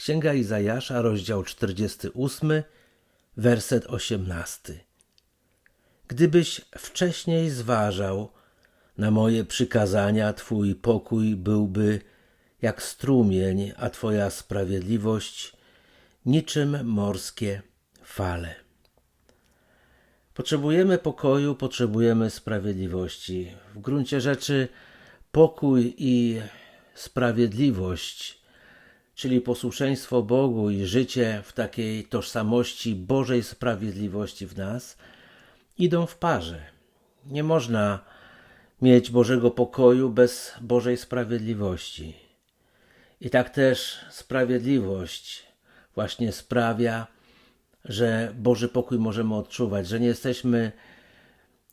Księga Izajasza, rozdział 48, werset 18. Gdybyś wcześniej zważał na moje przykazania, Twój pokój byłby jak strumień, a Twoja sprawiedliwość niczym morskie fale. Potrzebujemy pokoju, potrzebujemy sprawiedliwości. W gruncie rzeczy pokój i sprawiedliwość, czyli posłuszeństwo Bogu i życie w takiej tożsamości Bożej sprawiedliwości w nas, idą w parze. Nie można mieć Bożego pokoju bez Bożej sprawiedliwości. I tak też sprawiedliwość właśnie sprawia, że Boży pokój możemy odczuwać, że nie jesteśmy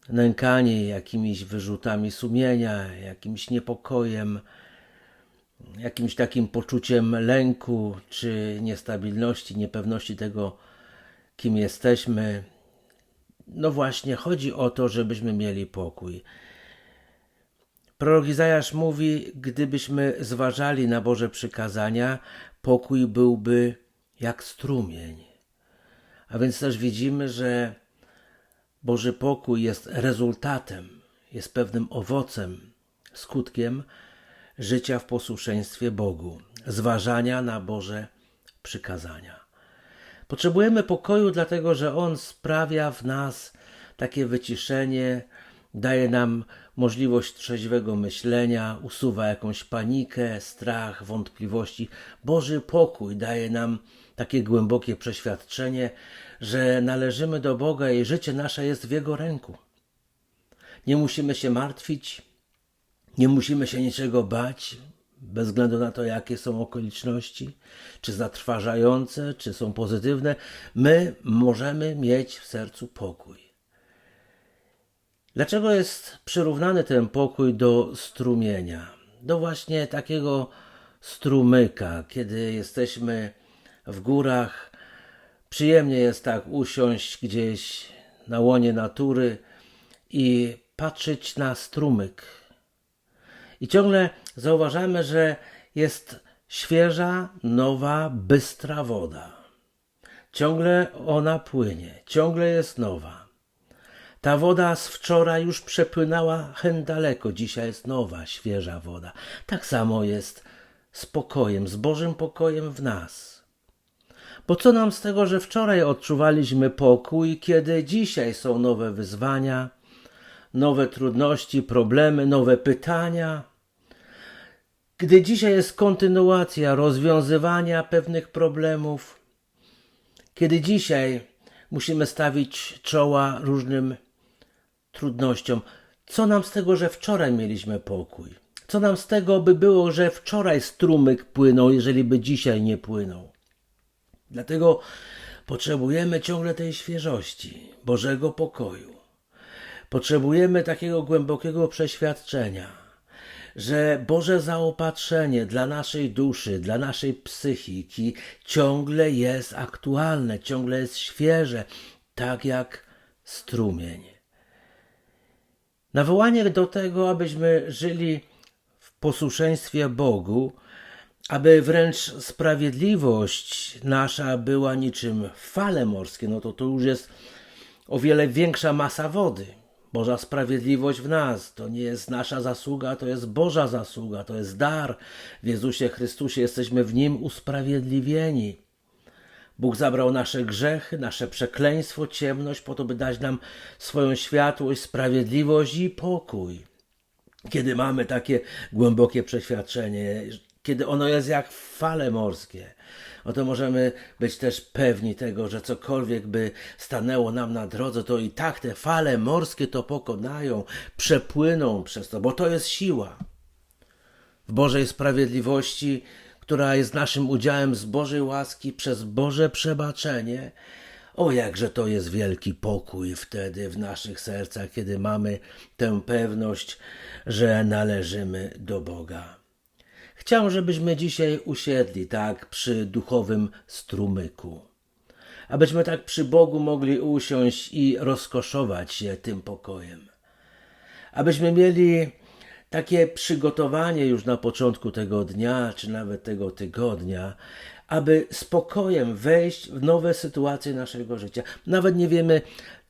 nękani jakimiś wyrzutami sumienia, jakimś niepokojem, jakimś takim poczuciem lęku czy niestabilności, niepewności tego, kim jesteśmy. No właśnie, chodzi o to, żebyśmy mieli pokój. Prorok Izajasz mówi, gdybyśmy zważali na Boże przykazania, pokój byłby jak strumień. A więc też widzimy, że Boży pokój jest rezultatem, jest pewnym owocem, skutkiem życia w posłuszeństwie Bogu, zważania na Boże przykazania. Potrzebujemy pokoju, dlatego że On sprawia w nas takie wyciszenie, daje nam możliwość trzeźwego myślenia, usuwa jakąś panikę, strach, wątpliwości. Boży pokój daje nam takie głębokie przeświadczenie, że należymy do Boga i życie nasze jest w Jego ręku. Nie musimy się martwić, nie musimy się niczego bać, bez względu na to, jakie są okoliczności, czy zatrważające, czy są pozytywne. My możemy mieć w sercu pokój. Dlaczego jest przyrównany ten pokój do strumienia? Do właśnie takiego strumyka, kiedy jesteśmy w górach. Przyjemnie jest tak usiąść gdzieś na łonie natury i patrzeć na strumyk. I ciągle zauważamy, że jest świeża, nowa, bystra woda. Ciągle ona płynie, ciągle jest nowa. Ta woda z wczoraj już przepłynęła hen daleko, dzisiaj jest nowa, świeża woda. Tak samo jest z pokojem, z Bożym pokojem w nas. Bo co nam z tego, że wczoraj odczuwaliśmy pokój, kiedy dzisiaj są nowe wyzwania, nowe trudności, problemy, nowe pytania? Gdy dzisiaj jest kontynuacja rozwiązywania pewnych problemów, kiedy dzisiaj musimy stawić czoła różnym trudnościom, co nam z tego, że wczoraj mieliśmy pokój? Co nam z tego by było, że wczoraj strumyk płynął, jeżeli by dzisiaj nie płynął? Dlatego potrzebujemy ciągle tej świeżości, Bożego pokoju. Potrzebujemy takiego głębokiego przeświadczenia, że Boże zaopatrzenie dla naszej duszy, dla naszej psychiki ciągle jest aktualne, ciągle jest świeże, tak jak strumień. Nawołanie do tego, abyśmy żyli w posłuszeństwie Bogu, aby wręcz sprawiedliwość nasza była niczym fale morskie, no to to już jest o wiele większa masa wody. Boża sprawiedliwość w nas to nie jest nasza zasługa, to jest Boża zasługa, to jest dar. W Jezusie Chrystusie jesteśmy w Nim usprawiedliwieni. Bóg zabrał nasze grzechy, nasze przekleństwo, ciemność, po to, by dać nam swoją światłość, sprawiedliwość i pokój. Kiedy mamy takie głębokie przeświadczenie, kiedy ono jest jak fale morskie, oto możemy być też pewni tego, że cokolwiek by stanęło nam na drodze, to i tak te fale morskie to pokonają, przepłyną przez to, bo to jest siła. W Bożej sprawiedliwości, która jest naszym udziałem z Bożej łaski przez Boże przebaczenie, o jakże to jest wielki pokój wtedy w naszych sercach, kiedy mamy tę pewność, że należymy do Boga. Chciałem, żebyśmy dzisiaj usiedli tak przy duchowym strumyku, abyśmy tak przy Bogu mogli usiąść i rozkoszować się tym pokojem, abyśmy mieli takie przygotowanie już na początku tego dnia, czy nawet tego tygodnia, aby spokojem wejść w nowe sytuacje naszego życia. Nawet nie wiemy,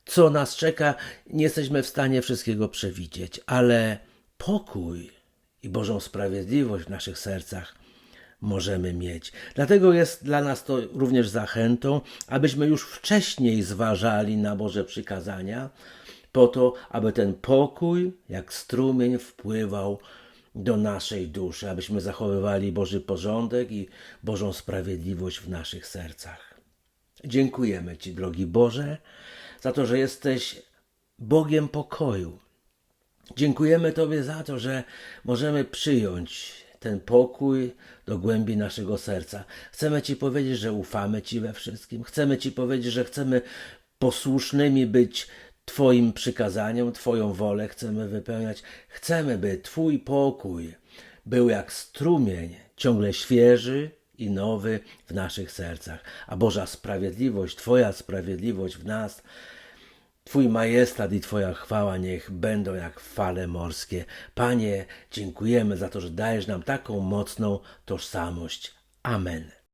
co nas czeka, nie jesteśmy w stanie wszystkiego przewidzieć, ale pokój i Bożą sprawiedliwość w naszych sercach możemy mieć. Dlatego jest dla nas to również zachętą, abyśmy już wcześniej zważali na Boże przykazania, po to, aby ten pokój, jak strumień, wpływał do naszej duszy, abyśmy zachowywali Boży porządek i Bożą sprawiedliwość w naszych sercach. Dziękujemy Ci, drogi Boże, za to, że jesteś Bogiem pokoju. Dziękujemy Tobie za to, że możemy przyjąć ten pokój do głębi naszego serca. Chcemy Ci powiedzieć, że ufamy Ci we wszystkim. Chcemy Ci powiedzieć, że chcemy posłusznymi być Twoim przykazaniom, Twoją wolę chcemy wypełniać. Chcemy, by Twój pokój był jak strumień, ciągle świeży i nowy w naszych sercach. A Boża sprawiedliwość, Twoja sprawiedliwość w nas, Twój majestat i Twoja chwała niech będą jak fale morskie. Panie, dziękujemy za to, że dajesz nam taką mocną tożsamość. Amen.